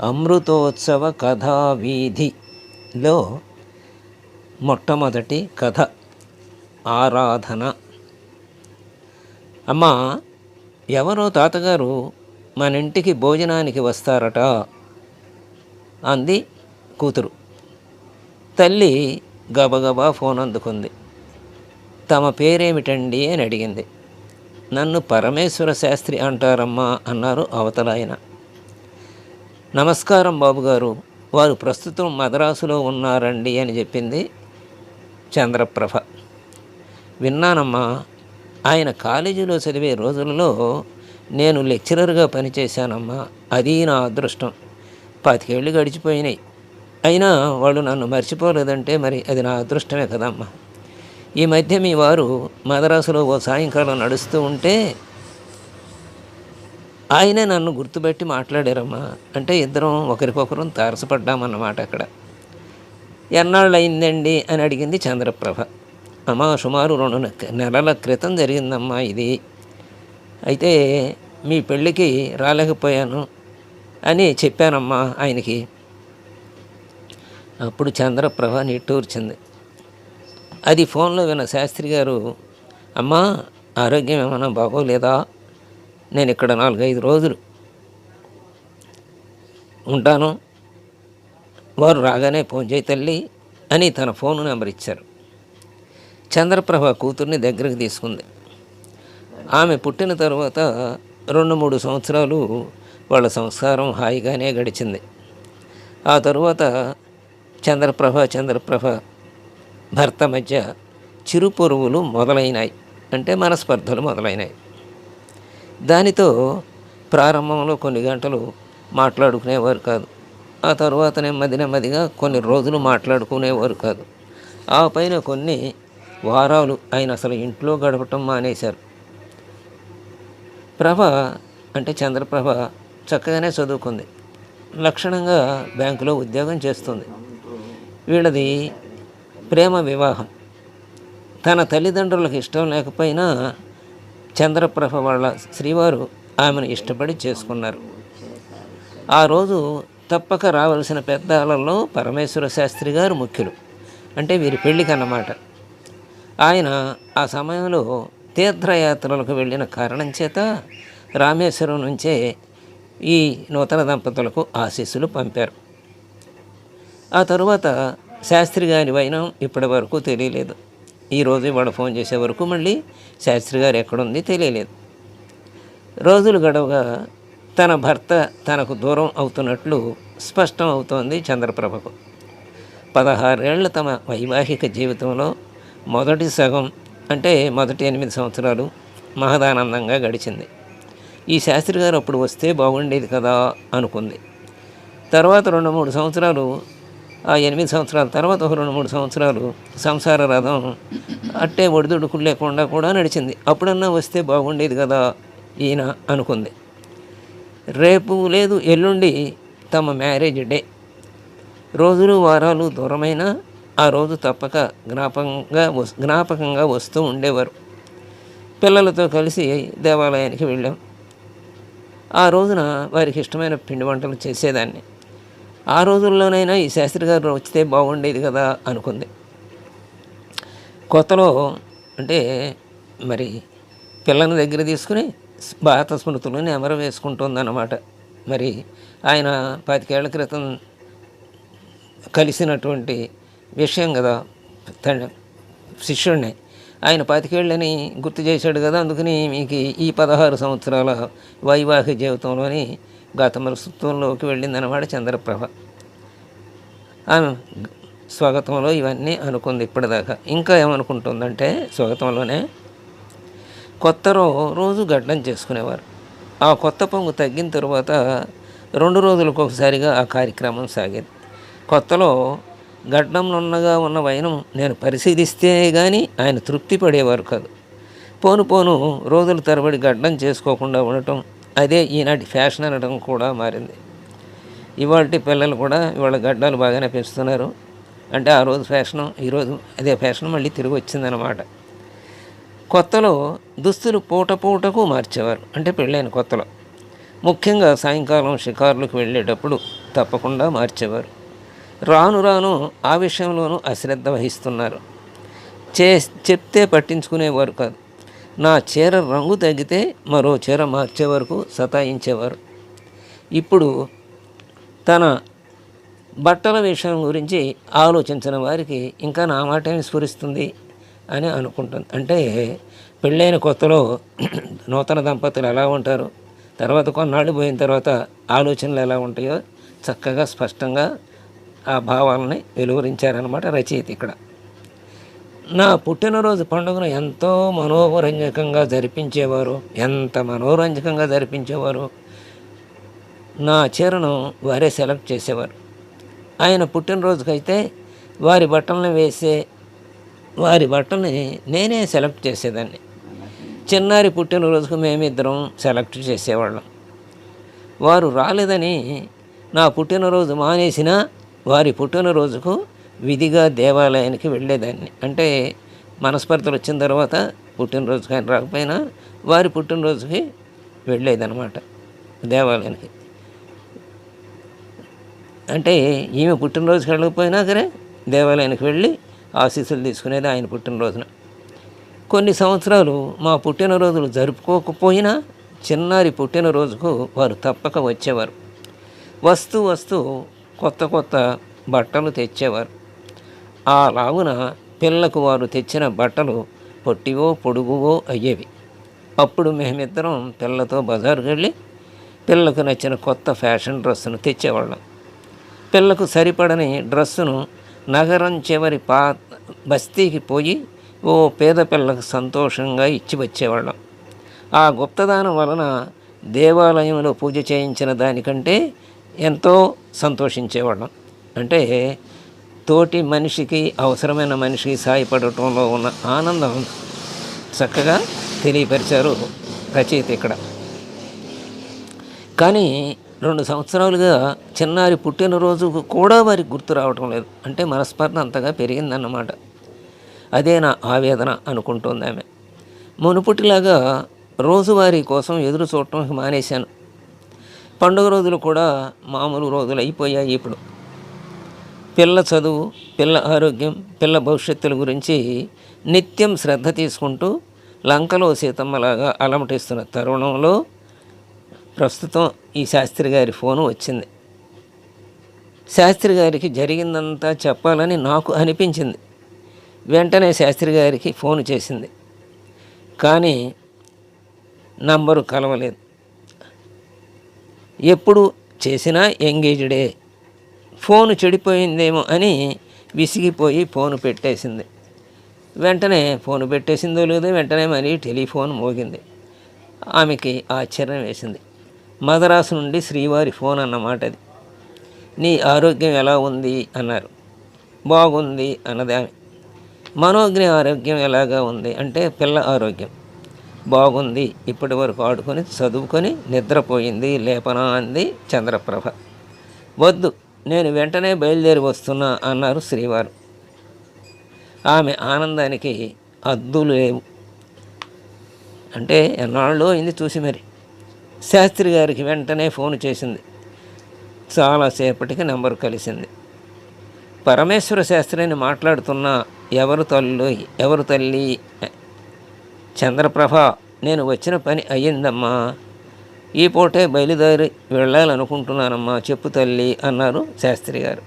అమృతోత్సవ కథా వీధిలో మొట్టమొదటి కథ ఆరాధన. అమ్మ ఎవరో తాతగారు మన ఇంటికి భోజనానికి వస్తారట అంది కూతురు. తల్లి గబగబా ఫోన్ అందుకుంది తమ పేరేమిటండి అని అడిగింది. నన్ను పరమేశ్వర శాస్త్రి అంటారమ్మా అన్నారు అవతల ఆయన నమస్కారం బాబుగారు. వారు ప్రస్తుతం మద్రాసులో ఉన్నారండి అని చెప్పింది చంద్రప్రభ. విన్నానమ్మా ఆయన కాలేజీలో చదివే రోజులలో నేను లెక్చరర్గా పనిచేశానమ్మా. అది నా అదృష్టం. పాతికేళ్ళు గడిచిపోయినాయి. అయినా వాళ్ళు నన్ను మర్చిపోలేదంటే మరి అది నా అదృష్టమే కదమ్మా. ఈ మధ్య మీ వారు మద్రాసులో ఓ సాయంకాలం నడుస్తూ ఉంటే ఆయనే నన్ను గుర్తుపెట్టి మాట్లాడారమ్మా. అంటే ఇద్దరం ఒకరికొకరం తారసపడ్డామన్నమాట అక్కడ. ఎన్నాళ్ళు అయిందండి అని అడిగింది చంద్రప్రభ. అమ్మా సుమారు రెండు నెలల క్రితం జరిగిందమ్మా ఇది. అయితే మీ పెళ్ళికి రాలేకపోయాను అని చెప్పానమ్మా ఆయనకి. అప్పుడు చంద్రప్రభ నిట్టూర్చింది. అది ఫోన్లో విన్న శాస్త్రి గారు అమ్మా ఆరోగ్యం ఏమైనా బాగోలేదా? నేను ఇక్కడ నాలుగైదు రోజులు ఉంటాను. వారు రాగానే ఫోన్ చేయి తల్లి అని తన ఫోన్ నెంబర్ ఇచ్చారు. చంద్రప్రభ కూతుర్ని దగ్గరికి తీసుకుంది. ఆమె పుట్టిన తర్వాత రెండు మూడు సంవత్సరాలు వాళ్ళ సంసారం హాయిగానే గడిచింది. ఆ తరువాత చంద్రప్రభ చంద్రప్రభ భర్త మధ్య చిరుపొరువులు మొదలైనాయి. అంటే మనస్పర్ధలు మొదలైనాయి. దానితో ప్రారంభంలో కొన్ని గంటలు మాట్లాడుకునేవారు కాదు. ఆ తర్వాత నెమ్మది నెమ్మదిగా కొన్ని రోజులు మాట్లాడుకునేవారు కాదు. ఆ పైన కొన్ని వారాలు ఆయన అసలు ఇంట్లో గడపటం మానేశారు. ప్రభ అంటే చంద్రప్రభ చక్కగానే చదువుకుంది. లక్షణంగా బ్యాంకులో ఉద్యోగం చేస్తుంది. వీళ్ళది ప్రేమ వివాహం. తన తల్లిదండ్రులకు ఇష్టం లేకపోయినా చంద్రప్రభ వాళ్ళ శ్రీవారు ఆమెను ఇష్టపడి చేసుకున్నారు. ఆ రోజు తప్పక రావలసిన పెద్దాలలో పరమేశ్వర శాస్త్రి గారు ముఖ్యులు. అంటే వీరి పెళ్ళికి అన్నమాట ఆయన ఆ సమయంలో తీర్థయాత్రలకు వెళ్ళిన కారణం చేత రామేశ్వరం నుంచే ఈ నూతన దంపతులకు ఆశీస్సులు పంపారు. ఆ తరువాత శాస్త్రి గారి వైనం ఇప్పటి వరకు తెలియలేదు. ఈరోజు ఇవాళ ఫోన్ చేసే వరకు మళ్ళీ శాస్త్రి గారు ఎక్కడుంది తెలియలేదు. రోజులు గడవగా తన భర్త తనకు దూరం అవుతున్నట్లు స్పష్టం అవుతోంది చంద్రప్రభకు. పదహారేళ్ళ తమ వైవాహిక జీవితంలో మొదటి సగం అంటే మొదటి ఎనిమిది సంవత్సరాలు మహదానందంగా గడిచింది. ఈ శాస్త్రి గారు అప్పుడు వస్తే బాగుండేది కదా అనుకుంది. తర్వాత రెండు మూడు సంవత్సరాలు ఆ ఎనిమిది సంవత్సరాల తర్వాత ఒక రెండు మూడు సంవత్సరాలు సంసార రథం అట్టే ఒడిదుడుకులు లేకుండా కూడా నడిచింది. అప్పుడన్నా వస్తే బాగుండేది కదా ఈయన అనుకుంది. రేపు లేదు ఎల్లుండి తమ మ్యారేజ్ డే. రోజులు వారాలు దూరమైన ఆ రోజు తప్పక జ్ఞాపకంగా జ్ఞాపకంగా వస్తూ ఉండేవారు. పిల్లలతో కలిసి దేవాలయానికి వెళ్ళాం. ఆ రోజున వారికి ఇష్టమైన పిండి వంటలు చేసేదాన్ని. ఆ రోజుల్లోనైనా ఈ శాస్త్రి గారు వచ్చితే బాగుండేది కదా అనుకుంది. కొత్తలో అంటే మరి పిల్లని దగ్గర తీసుకుని భారత స్మృతులని ఎమర వేసుకుంటుందన్నమాట. మరి ఆయన పాతికేళ్ళ క్రితం కలిసినటువంటి విషయం కదా తన శిష్యుడిని ఆయన పాతికేళ్ళని గుర్తు చేశాడు కదా అందుకని మీకు ఈ పదహారు సంవత్సరాల వైవాహిక జీవితంలోని గత మనస్తత్వంలోకి వెళ్ళిందన్నమాట చంద్రప్రభ. ఆమె స్వాగతంలో ఇవన్నీ అనుకుంది ఇప్పటిదాకా. ఇంకా ఏమనుకుంటుందంటే స్వాగతంలోనే కొత్త రోజు గడ్డం చేసుకునేవారు. ఆ కొత్త పొంగు తగ్గిన తరువాత రెండు రోజులకు ఒకసారిగా ఆ కార్యక్రమం సాగేది. కొత్తలో గడ్డంనున్నగా ఉన్న వైనం నేను పరిశీలిస్తే కానీ ఆయన తృప్తి పడేవారు కాదు. పోను పోను రోజుల తరబడి గడ్డం చేసుకోకుండా ఉండటం అదే ఈనాటి ఫ్యాషన్ అనడం కూడా మారింది. ఇవాళ పిల్లలు కూడా ఇవాళ గడ్డాలు బాగానే పెంచుతున్నారు. అంటే ఆ రోజు ఫ్యాషను ఈరోజు అదే ఫ్యాషన్ మళ్ళీ తిరిగి వచ్చిందనమాట కొత్తలో దుస్తులు పూట పూటకు మార్చేవారు. అంటే పెళ్ళైన కొత్తలో. ముఖ్యంగా సాయంకాలం షికారులకు వెళ్ళేటప్పుడు తప్పకుండా మార్చేవారు. రాను రాను ఆ విషయంలోనూ అశ్రద్ధ వహిస్తున్నారు. చే చెప్తే పట్టించుకునేవారు కాదు. నా చీర రంగు తగ్గితే మరో చీర మార్చే వరకు సతాయించేవారు. ఇప్పుడు తన బట్టల విషయం గురించి ఆలోచించిన వారికి ఇంకా నా మాట స్ఫురిస్తుంది అని అనుకుంటుంది. అంటే పెళ్ళైన కొత్తలో నూతన దంపతులు ఎలా ఉంటారు? తర్వాత కొన్నాళ్ళు పోయిన తర్వాత ఆలోచనలు ఎలా ఉంటాయో చక్కగా స్పష్టంగా ఆ భావాలని వెలువరించారనమాట రచయిత ఇక్కడ. నా పుట్టినరోజు పండుగను ఎంతో మనోరంజకంగా జరిపించేవారు ఎంత మనోరంజకంగా జరిపించేవారు. నా చీరను వారే సెలెక్ట్ చేసేవారు. ఆయన పుట్టినరోజుకైతే వారి బట్టలను వేసే వారి బట్టల్ని నేనే సెలెక్ట్ చేసేదాన్ని. చిన్నారి పుట్టినరోజుకు మేమిద్దరం సెలెక్ట్ చేసేవాళ్ళం. వారు రాలేదని నా పుట్టినరోజు మానేసిన వారి పుట్టినరోజుకు విధిగా దేవాలయానికి వెళ్ళేదాన్ని. అంటే మనస్పర్ధలు వచ్చిన తర్వాత పుట్టినరోజుకి ఆయన రాకపోయినా వారి పుట్టినరోజుకి వెళ్ళేదన్నమాట దేవాలయానికి. అంటే ఈమె పుట్టినరోజుకి వెళ్ళకపోయినా సరే దేవాలయానికి వెళ్ళి ఆశీస్సులు తీసుకునేది ఆయన పుట్టినరోజున. కొన్ని సంవత్సరాలు మా పుట్టినరోజులు జరుపుకోకపోయినా చిన్నారి పుట్టినరోజుకు వారు తప్పక వచ్చేవారు. వస్తూ వస్తూ కొత్త కొత్త బట్టలు తెచ్చేవారు. ఆ లాగున పిల్లకు వారు తెచ్చిన బట్టలు పొట్టివో పొడుగువో అయ్యేవి. అప్పుడు మేమిద్దరం పిల్లతో బజారుకు వెళ్ళి పిల్లకు నచ్చిన కొత్త ఫ్యాషన్ డ్రెస్సును తెచ్చేవాళ్ళం. పిల్లకు సరిపడని డ్రెస్సును నగరం చివరి పా బస్తీకి పోయి ఓ పేద పిల్లకు సంతోషంగా ఇచ్చి వచ్చేవాళ్ళం. ఆ గుప్తదానం వలన దేవాలయంలో పూజ చేయించిన దానికంటే ఎంతో సంతోషించేవాళ్ళం. అంటే తోటి మనిషికి అవసరమైన మనిషికి సాయపడటంలో ఉన్న ఆనందం చక్కగా తెలియపరిచారు రచయిత ఇక్కడ. కానీ రెండు సంవత్సరాలుగా చిన్నారి పుట్టినరోజు కూడా వారికి గుర్తు రావటం లేదు. అంటే మనస్పర్ధ అంతగా పెరిగిందన్నమాట. అదే నా ఆవేదన అనుకుంటుంది ఆమె. మునుపుటిలాగా రోజువారీ కోసం ఎదురు చూడటం మానేశాను. పండుగ రోజులు కూడా మామూలు రోజులు అయిపోయాయి ఇప్పుడు. పిల్ల చదువు పిల్ల ఆరోగ్యం పిల్ల భవిష్యత్తుల గురించి నిత్యం శ్రద్ధ తీసుకుంటూ లంకలో సీతమ్మలాగా అలమటిస్తున్న తరుణంలో ప్రస్తుతం ఈ శాస్త్రి గారి ఫోను వచ్చింది. శాస్త్రి గారికి జరిగిందంతా చెప్పాలని నాకు అనిపించింది. వెంటనే శాస్త్రి గారికి ఫోన్ చేసింది. కానీ నంబరు కలవలేదు. ఎప్పుడు చేసినా ఎంగేజ్డే. ఫోన్ చెడిపోయిందేమో అని విసిగిపోయి ఫోన్ పెట్టేసింది. వెంటనే ఫోన్ పెట్టేసిందో లేదో వెంటనే మరి టెలిఫోన్ మోగింది. ఆమెకి ఆశ్చర్యం వేసింది. మదరాసు నుండి శ్రీవారి ఫోన్ అన్నమాట అది. నీ ఆరోగ్యం ఎలా ఉంది? అన్నారు. బాగుంది అన్నది ఆమె. మనోజ్ఞ ఆరోగ్యం ఎలాగా ఉంది అంటే పిల్ల ఆరోగ్యం. బాగుంది ఇప్పటి వరకు ఆడుకొని చదువుకొని నిద్రపోయింది లేపన అంది చంద్రప్రభ. వద్దు నేను వెంటనే బయలుదేరి వస్తున్నా అన్నారు శ్రీవారు. ఆమె ఆనందానికి అద్దులు లేవు. అంటే ఎన్నాళ్ళు అయింది చూసి మరి. శాస్త్రి గారికి వెంటనే ఫోన్ చేసింది. చాలాసేపటికి నెంబర్ కలిసింది. పరమేశ్వర శాస్త్రిని మాట్లాడుతున్న ఎవరు తల్లి ఎవరు తల్లి? చంద్రప్రభ నేను వచ్చిన పని అయ్యిందమ్మా. ఈ పూటే బయలుదేరి వెళ్ళాలనుకుంటున్నానమ్మా చెప్పు తల్లి అన్నారు శాస్త్రి గారు.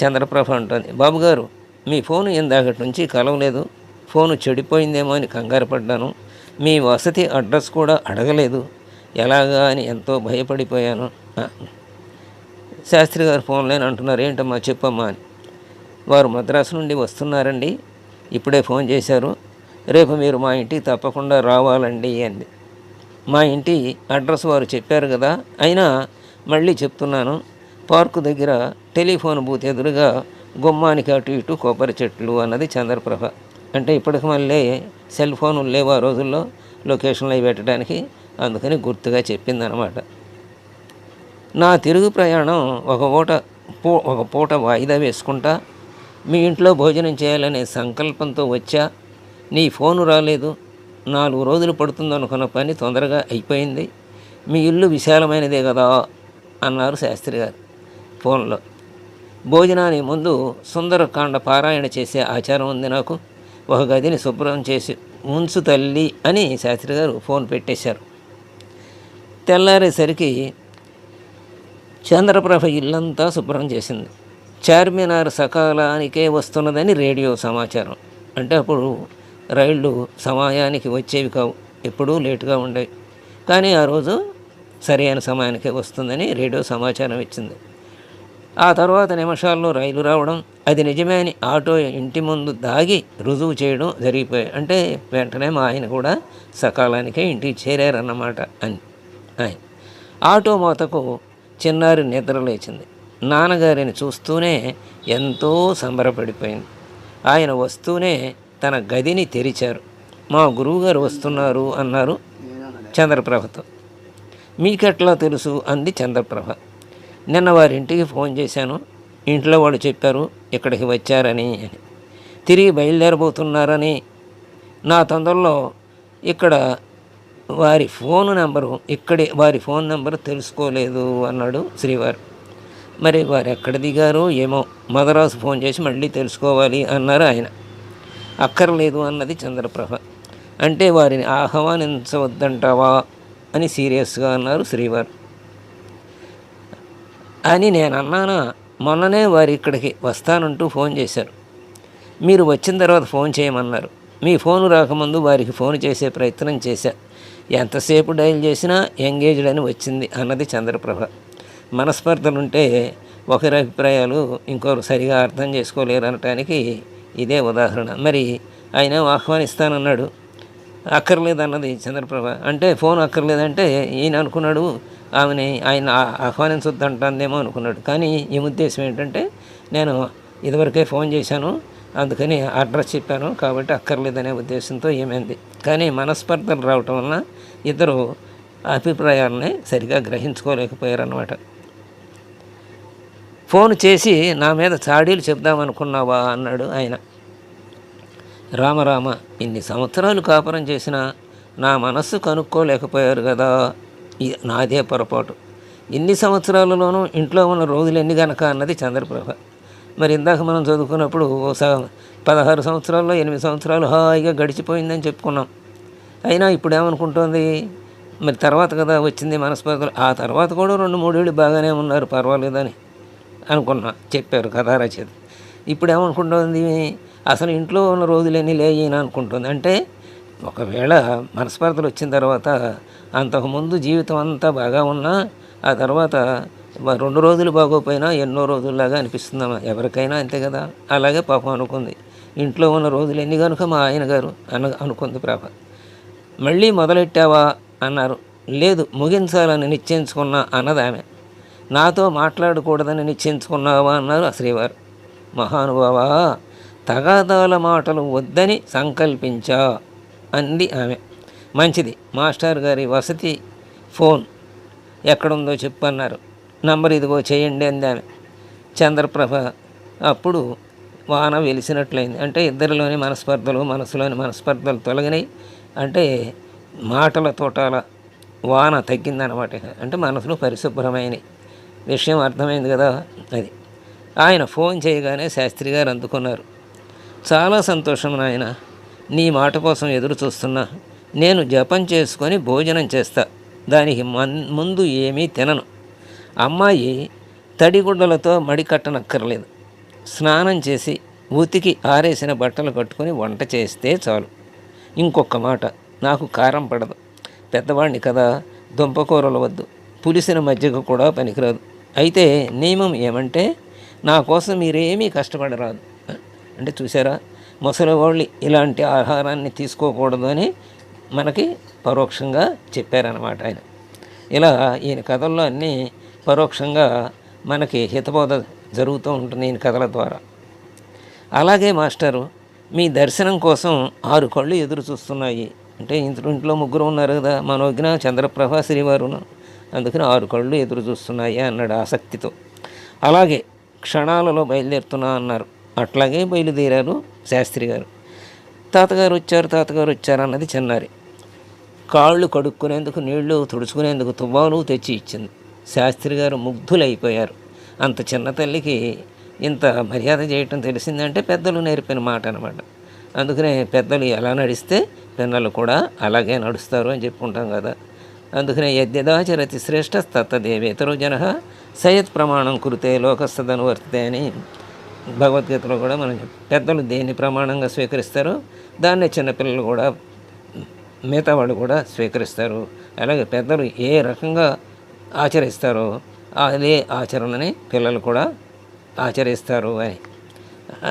చంద్రప్రభ అంటుంది బాబుగారు మీ ఫోన్ ఇందాకటి నుంచి కలవలేదు. ఫోను చెడిపోయిందేమో అని కంగారు పడ్డాను. మీ వసతి అడ్రస్ కూడా అడగలేదు. ఎలాగా అని ఎంతో భయపడిపోయాను. శాస్త్రి గారు ఫోన్ లేని అంటున్నారు ఏంటమ్మా చెప్పమ్మా అని. వారు మద్రాసు నుండి వస్తున్నారండి. ఇప్పుడే ఫోన్ చేశారు. రేపు మీరు మా ఇంటికి తప్పకుండా రావాలండి అంది. మా ఇంటి అడ్రస్ వారు చెప్పారు కదా అయినా మళ్ళీ చెప్తున్నాను. పార్కు దగ్గర టెలిఫోన్ బూత్ ఎదురుగా గుమ్మానికి అటు ఇటు కొబ్బరి చెట్లు అన్నది చంద్రప్రభ. అంటే ఇప్పటికి మళ్ళీ సెల్ ఫోన్లు లేవు ఆ రోజుల్లో లొకేషన్లు అవి పెట్టడానికి. అందుకని గుర్తుగా చెప్పిందనమాట. నా తిరుగు ప్రయాణం ఒక పూట పూ ఒక పూట వాయిదా వేసుకుంటా మీ ఇంట్లో భోజనం చేయాలనే సంకల్పంతో వచ్చా. నీ ఫోను రాలేదు. నాలుగు రోజులు పడుతుంది అనుకున్న పని తొందరగా అయిపోయింది. మీ ఇల్లు విశాలమైనదే కదా అన్నారు శాస్త్రి గారు ఫోన్లో. భోజనానికి ముందు సుందరకాండ పారాయణ చేసే ఆచారం ఉంది నాకు. ఒక గదిని శుభ్రం చేసి ఉంచు తల్లి అని శాస్త్రి గారు ఫోన్ పెట్టేశారు. తెల్లారేసరికి చంద్రప్రభ ఇల్లంతా శుభ్రం చేసింది. చార్మినార్ సకాలానికే వస్తున్నదని రేడియో సమాచారం. అంటే అప్పుడు రైళ్ళు సమయానికి వచ్చేవి కావు ఎప్పుడూ లేటుగా ఉండేవి. కానీ ఆ రోజు సరైన సమయానికే వస్తుందని రేడియో సమాచారం ఇచ్చింది. ఆ తర్వాత నిమిషాల్లో రైలు రావడం అది నిజమే అని ఆటో ఇంటి ముందు దాగి రుజువు చేయడం జరిగిపోయాయి. అంటే వెంటనే మా ఆయన కూడా సకాలానికే ఇంటికి చేరారన్నమాట అని ఆయన. ఆటో మోతకు చిన్నారి నిద్ర లేచింది. నాన్నగారిని చూస్తూనే ఎంతో సంబరపడిపోయింది. ఆయన వస్తూనే తన గదిని తెరిచారు. మా గురువుగారు వస్తున్నారు అన్నారు చంద్రప్రభతో. మీకెట్లా తెలుసు? అంది చంద్రప్రభ. నిన్న వారింటికి ఫోన్ చేశాను. ఇంట్లో వాళ్ళు చెప్పారు ఇక్కడికి వచ్చారని అని. తిరిగి బయలుదేరబోతున్నారని. నా తొందరలో ఇక్కడ వారి ఫోన్ నెంబరు ఇక్కడే వారి ఫోన్ నెంబర్ తెలుసుకోలేదు అన్నాడు శ్రీవారు. మరి వారు ఎక్కడ దిగారు ఏమో మదరాసు ఫోన్ చేసి మళ్ళీ తెలుసుకోవాలి అన్నారు ఆయన. అక్కర్లేదు అన్నది చంద్రప్రభ. అంటే వారిని ఆహ్వానించవద్దంటావా అని సీరియస్గా అన్నారు శ్రీవారు. అని నేను అన్నానా మొన్ననే వారు ఇక్కడికి వస్తానంటూ ఫోన్ చేశారు. మీరు వచ్చిన తర్వాత ఫోన్ చేయమన్నారు. మీ ఫోన్ రాకముందు వారికి ఫోన్ చేసే ప్రయత్నం చేశా. ఎంతసేపు డైల్ చేసినా ఎంగేజ్డ్ అని వచ్చింది అన్నది చంద్రప్రభ. మనస్పర్ధలుంటే ఒకరి అభిప్రాయాలు ఇంకొకరు సరిగా అర్థం చేసుకోలేరు అనటానికి ఇదే ఉదాహరణ. మరి ఆయన ఆహ్వానిస్తానన్నాడు. అక్కర్లేదన్నది చంద్రప్రభ. అంటే ఫోన్ అక్కర్లేదంటే ఈయన అనుకున్నాడు ఆమెని ఆయన ఆ- ఆహ్వానించొద్దంటుందేమో అనుకున్నాడు. కానీ ఈ ఉద్దేశం ఏంటంటే నేను ఇదివరకే ఫోన్ చేశాను అందుకని అడ్రస్ చెప్పాను కాబట్టి అక్కర్లేదనే ఉద్దేశంతో ఏమైంది. కానీ మనస్పర్ధలు రావటం వలన ఇద్దరు అభిప్రాయాలని సరిగా గ్రహించుకోలేకపోయారన్నమాట. ఫోన్ చేసి నా మీద చాడీలు చెప్దామనుకున్నావా అన్నాడు ఆయన. రామరామ ఇన్ని సంవత్సరాలు కాపురం చేసినా నా మనస్సు కనుక్కోలేకపోయారు కదా. ఇది నాదే పొరపాటు. ఇన్ని సంవత్సరాలలోనూ ఇంట్లో ఉన్న రోజులు ఎన్ని గనక అన్నది చంద్రప్రభ. మరి ఇందాక మనం చదువుకున్నప్పుడు ఓ పదహారు సంవత్సరాల్లో ఎనిమిది సంవత్సరాలు హాయిగా గడిచిపోయిందని చెప్పుకున్నాం. అయినా ఇప్పుడు ఏమనుకుంటోంది మరి తర్వాత కదా వచ్చింది మనస్పర్ధలు. ఆ తర్వాత కూడా రెండు మూడేళ్ళు బాగానే ఉన్నారు పర్వాలేదని. అనుకున్నా. చెప్పారు కథా రచయిత. ఇప్పుడు ఏమనుకుంటుంది అసలు ఇంట్లో ఉన్న రోజులన్నీ లేయని అనుకుంటుంది. అంటే ఒకవేళ మనస్పర్ధలు వచ్చిన తర్వాత అంతకుముందు జీవితం అంతా బాగా ఉన్నా ఆ తర్వాత రెండు రోజులు బాగోపోయినా ఎన్నో రోజుల్లాగా అనిపిస్తుందమ్మా. ఎవరికైనా అంతే కదా. అలాగే పాపం అనుకుంది. ఇంట్లో ఉన్న రోజులు ఎన్ని కనుక మా ఆయన గారు అన అనుకుంది ప్రాప మళ్ళీ మొదలెట్టావా? అన్నారు. లేదు ముగించాలని నిశ్చయించుకున్నా అన్నదామె. నాతో మాట్లాడకూడదని నిశ్చయించుకున్నావా? అన్నారు శ్రీవారు మహానుభావ తగాదాల మాటలు వద్దని సంకల్పించా అంది ఆమె. మంచిది మాస్టర్ గారి వసతి ఫోన్ ఎక్కడుందో చెప్పన్నారు. నంబర్ ఇదిగో చేయండి అంది ఆమె. చంద్రప్రభ అప్పుడు వాన వెలిసినట్లయింది. అంటే ఇద్దరిలోని మనస్పర్ధలు మనసులోని మనస్పర్ధలు తొలగినాయి. అంటే మాటల తోటాల వాన తగ్గిందనమాట. అంటే మనసులో పరిశుభ్రమైనవి విషయం అర్థమైంది కదా అది. ఆయన ఫోన్ చేయగానే శాస్త్రి గారు అందుకున్నారు. చాలా సంతోషం నాయన. నీ మాట కోసం ఎదురు చూస్తున్నా. నేను జపం చేసుకొని భోజనం చేస్తా. దానికి మన్ ముందు ఏమీ తినను. అమ్మాయి తడిగుడ్డలతో మడి కట్టనక్కర్లేదు. స్నానం చేసి ఉతికి ఆరేసిన బట్టలు కట్టుకొని వంట చేస్తే చాలు. ఇంకొక మాట నాకు కారం పడదు. పెద్దవాడిని కదా దుంపకూరలు వద్దు. పులిసిన మజ్జిగ కూడా పనికిరాదు. అయితే నియమం ఏమంటే నా కోసం మీరేమీ కష్టపడరాదు అంటే చూసారా ముసలివాళ్ళు ఇలాంటి ఆహారాన్ని తీసుకోకూడదు అని మనకి పరోక్షంగా చెప్పారన్నమాట ఆయన. ఇలా ఈయన కథల్లో అన్నీ పరోక్షంగా మనకి హితబోధ జరుగుతూ ఉంటుంది ఈయన కథల ద్వారా. అలాగే మాస్టరు మీ దర్శనం కోసం ఆరు కళ్ళు ఎదురు చూస్తున్నాయి. అంటే ఇంత ఇంట్లో ముగ్గురు ఉన్నారు కదా మనోజ్ఞ చంద్రప్రభ శ్రీవారును అందుకని ఆరు కళ్ళు ఎదురు చూస్తున్నాయి అన్నాడు ఆసక్తితో. అలాగే క్షణాలలో బయలుదేరుతున్నా అన్నారు. అట్లాగే బయలుదేరారు శాస్త్రి గారు. తాతగారు వచ్చారు తాతగారు వచ్చారు అన్నది చిన్నారి. కాళ్ళు కడుక్కునేందుకు నీళ్ళు తుడుచుకునేందుకు తువ్వాలు తెచ్చి ఇచ్చింది. శాస్త్రి గారు ముగ్ధులైపోయారు. అంత చిన్న తల్లికి ఇంత మర్యాద చేయటం తెలిసిందంటే పెద్దలు నేర్పిన మాట అనమాట అందుకనే పెద్దలు ఎలా నడిస్తే పిల్లలు కూడా అలాగే నడుస్తారు అని చెప్పుకుంటాం కదా. అందుకనే యజ్ఞదాచరతి శ్రేష్ఠ జన సయత్ ప్రమాణం కురితే లోకస్థదను వర్తితే అని భగవద్గీతలో కూడా మనం పెద్దలు దేన్ని ప్రమాణంగా స్వీకరిస్తారో దాన్నే చిన్నపిల్లలు కూడా మిగతా వాళ్ళు కూడా స్వీకరిస్తారు. అలాగే పెద్దలు ఏ రకంగా ఆచరిస్తారో అదే ఆచరణని పిల్లలు కూడా ఆచరిస్తారు అని.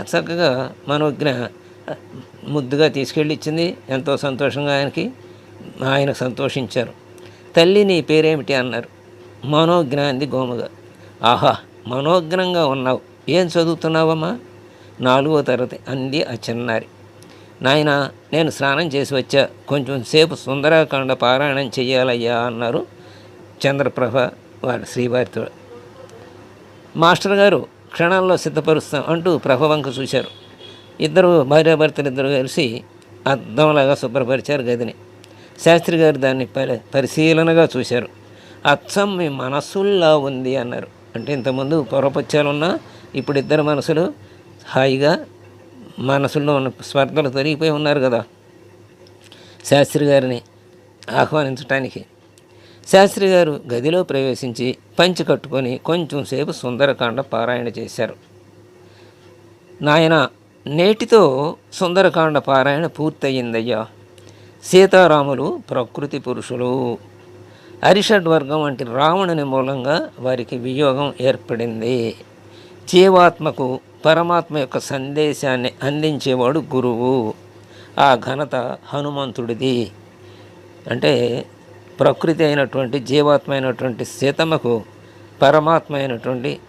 చక్కగా మనోజ్ఞ ముద్దుగా తీసుకెళ్ళి ఇచ్చింది. ఎంతో సంతోషంగా ఆయనకి ఆయన సంతోషించారు. తల్లి నీ పేరేమిటి అన్నారు. మనోజ్ఞాంది గోముగా. ఆహా మనోజ్ఞంగా ఉన్నావు. ఏం చదువుతున్నావమ్మా? నాలుగో తరగతి అంది ఆ చిన్నారి నాయన నేను స్నానం చేసి వచ్చా. కొంచెం సేపు సుందరాకాండ పారాయణం చెయ్యాలయ్యా అన్నారు చంద్రప్రభ వారి శ్రీవారితో. మాస్టర్ గారు క్షణాల్లో సిద్ధపరుస్తాం అంటూ ప్రభ వంక చూశారు. ఇద్దరు భార్యాభర్తలు ఇద్దరు కలిసి అద్దంలాగా శుభ్రపరిచారు గదిని. శాస్త్రి గారు దాన్ని పరి పరిశీలనగా చూశారు. అచ్చం మీ మనసుల్లా ఉంది అన్నారు. అంటే ఇంతకుముందు పొరపచ్చాలున్నా ఇప్పుడు ఇద్దరు మనసులు హాయిగా మనసుల్లో ఉన్న స్పర్ధలు తొలగిపోయి ఉన్నారు కదా. శాస్త్రి గారిని ఆహ్వానించటానికి శాస్త్రి గారు గదిలో ప్రవేశించి పంచి కట్టుకొని కొంచెం సేపు సుందరకాండ పారాయణ చేశారు. నాయన నేటితో సుందరకాండ పారాయణ పూర్తయిందయ్యా. సీతారాములు ప్రకృతి పురుషులు. అరిషడ్ వర్గం వంటి రావణుని మూలంగా వారికి వియోగం ఏర్పడింది. జీవాత్మకు పరమాత్మ యొక్క సందేశాన్ని అందించేవాడు గురువు. ఆ ఘనత హనుమంతుడిది. అంటే ప్రకృతి అయినటువంటి జీవాత్మ అయినటువంటి సీతమ్మకు పరమాత్మ అయినటువంటి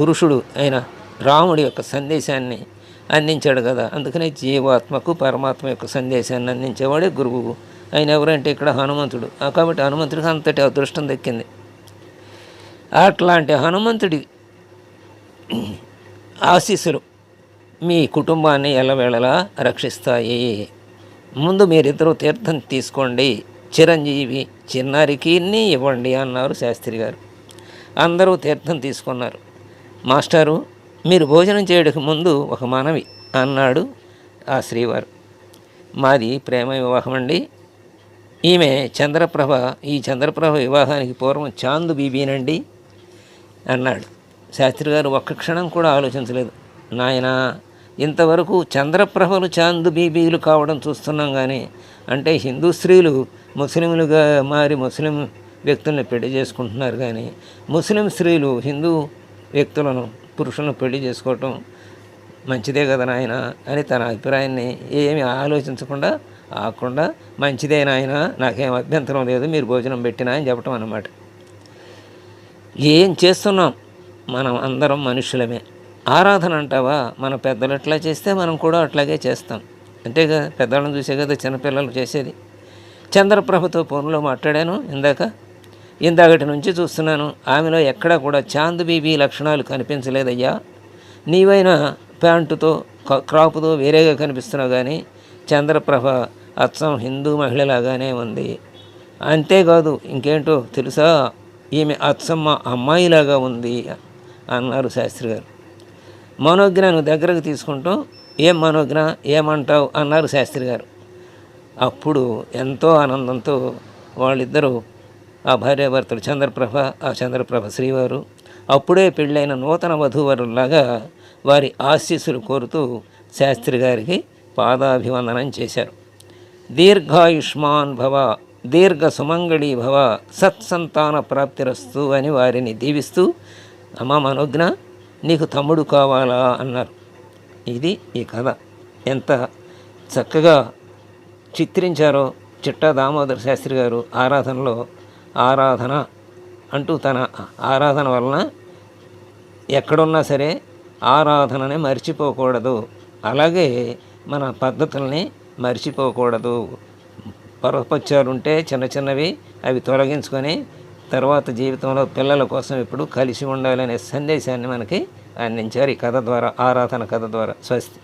పురుషుడు అయిన రాముడి యొక్క సందేశాన్ని అందించాడు కదా. అందుకనే జీవాత్మకు పరమాత్మ యొక్క సందేశాన్ని అందించేవాడే గురువు. ఆయన ఎవరంటే ఇక్కడ హనుమంతుడు. కాబట్టి హనుమంతుడికి అంతటి అదృష్టం దక్కింది. అట్లాంటి హనుమంతుడి ఆశీస్సులు మీ కుటుంబాన్ని ఎలవేళలా రక్షిస్తాయి. ముందు మీరిద్దరూ తీర్థం తీసుకోండి. చిరంజీవి చిన్నారికి ఇవ్వండి అన్నారు శాస్త్రి గారు. అందరూ తీర్థం తీసుకున్నారు. మాస్టారు మీరు భోజనం చేయడానికి ముందు ఒక మనవి అన్నాడు ఆ శ్రీవారు. మాది ప్రేమ వివాహం అండి. ఈమె చంద్రప్రభ ఈ చంద్రప్రభ వివాహానికి పూర్వం చాందు బీబీనండి అన్నాడు. శాస్త్రి గారు ఒక్క క్షణం కూడా ఆలోచించలేదు. నాయన ఇంతవరకు చంద్రప్రభలు చాందు బీబీలు కావడం చూస్తున్నాం కానీ అంటే హిందూ స్త్రీలు ముస్లింలుగా మారి ముస్లిం వ్యక్తుల్ని పెళ్ళి చేసుకుంటున్నారు కానీ ముస్లిం స్త్రీలు హిందూ వ్యక్తులను పురుషులను పెళ్ళి చేసుకోవటం మంచిదే కదా నాయన అని తన అభిప్రాయాన్ని ఏమి ఆలోచించకుండా ఆకుండా మంచిదే నాయన నాకేం అభ్యంతరం లేదు మీరు భోజనం పెట్టినా అని చెప్పటం అన్నమాట. ఏం చేస్తున్నాం? మనం అందరం మనుషులమే. ఆరాధన అంటావా? మన పెద్దలు ఎట్లా చేస్తే మనం కూడా అట్లాగే చేస్తాం. అంతే కదా పెద్దలను చూసే కదా చిన్నపిల్లలు చేసేది. చంద్రప్రభతో ఫోన్లో మాట్లాడాను ఇందాక. ఇందాకటి నుంచి చూస్తున్నాను ఆమెలో ఎక్కడా కూడా చాంద్ బీబీ లక్షణాలు కనిపించలేదయ్యా. నీవైనా ప్యాంటుతో క్రాపుతో వేరేగా కనిపిస్తున్నావు కానీ చంద్రప్రభ అచ్చం హిందూ మహిళలాగానే ఉంది. అంతేకాదు ఇంకేంటో తెలుసా? ఈమె అచ్చమ్మ అమ్మాయిలాగా ఉంది అన్నారు శాస్త్రి గారు మనోజ్ఞను దగ్గరకు తీసుకుంటూ ఏం మనోజ్ఞ? ఏమంటావు? అన్నారు శాస్త్రి గారు అప్పుడు ఎంతో ఆనందంతో వాళ్ళిద్దరూ ఆ భార్యాభర్తలు చంద్రప్రభ ఆ చంద్రప్రభ శ్రీవారు అప్పుడే పెళ్ళైన నూతన వధూవరులాగా వారి ఆశీస్సులు కోరుతూ శాస్త్రి గారికి పాదాభివందనం చేశారు. దీర్ఘాయుష్మాన్ భవ దీర్ఘ సుమంగళి భవ సత్సంతాన ప్రాప్తిరస్తు అని వారిని దీవిస్తూ అమ్మ మనోజ్ఞ నీకు తమ్ముడు కావాలా అన్నారు. ఇది ఈ కథ. ఎంత చక్కగా చిత్రించారో చిట్టా దామోదర శాస్త్రి గారు ఆరాధనలో ఆరాధన అంటూ తన ఆరాధన వలన ఎక్కడున్నా సరే ఆరాధనని మర్చిపోకూడదు. అలాగే మన పద్ధతుల్ని మర్చిపోకూడదు. పొరపచ్చాలు ఉంటే చిన్న చిన్నవి అవి తొలగించుకొని తర్వాత జీవితంలో పిల్లల కోసం ఇప్పుడు కలిసి ఉండాలనే సందేశాన్ని మనకి అందించారు ఈ కథ ద్వారా ఆరాధన కథ ద్వారా. స్వస్తి.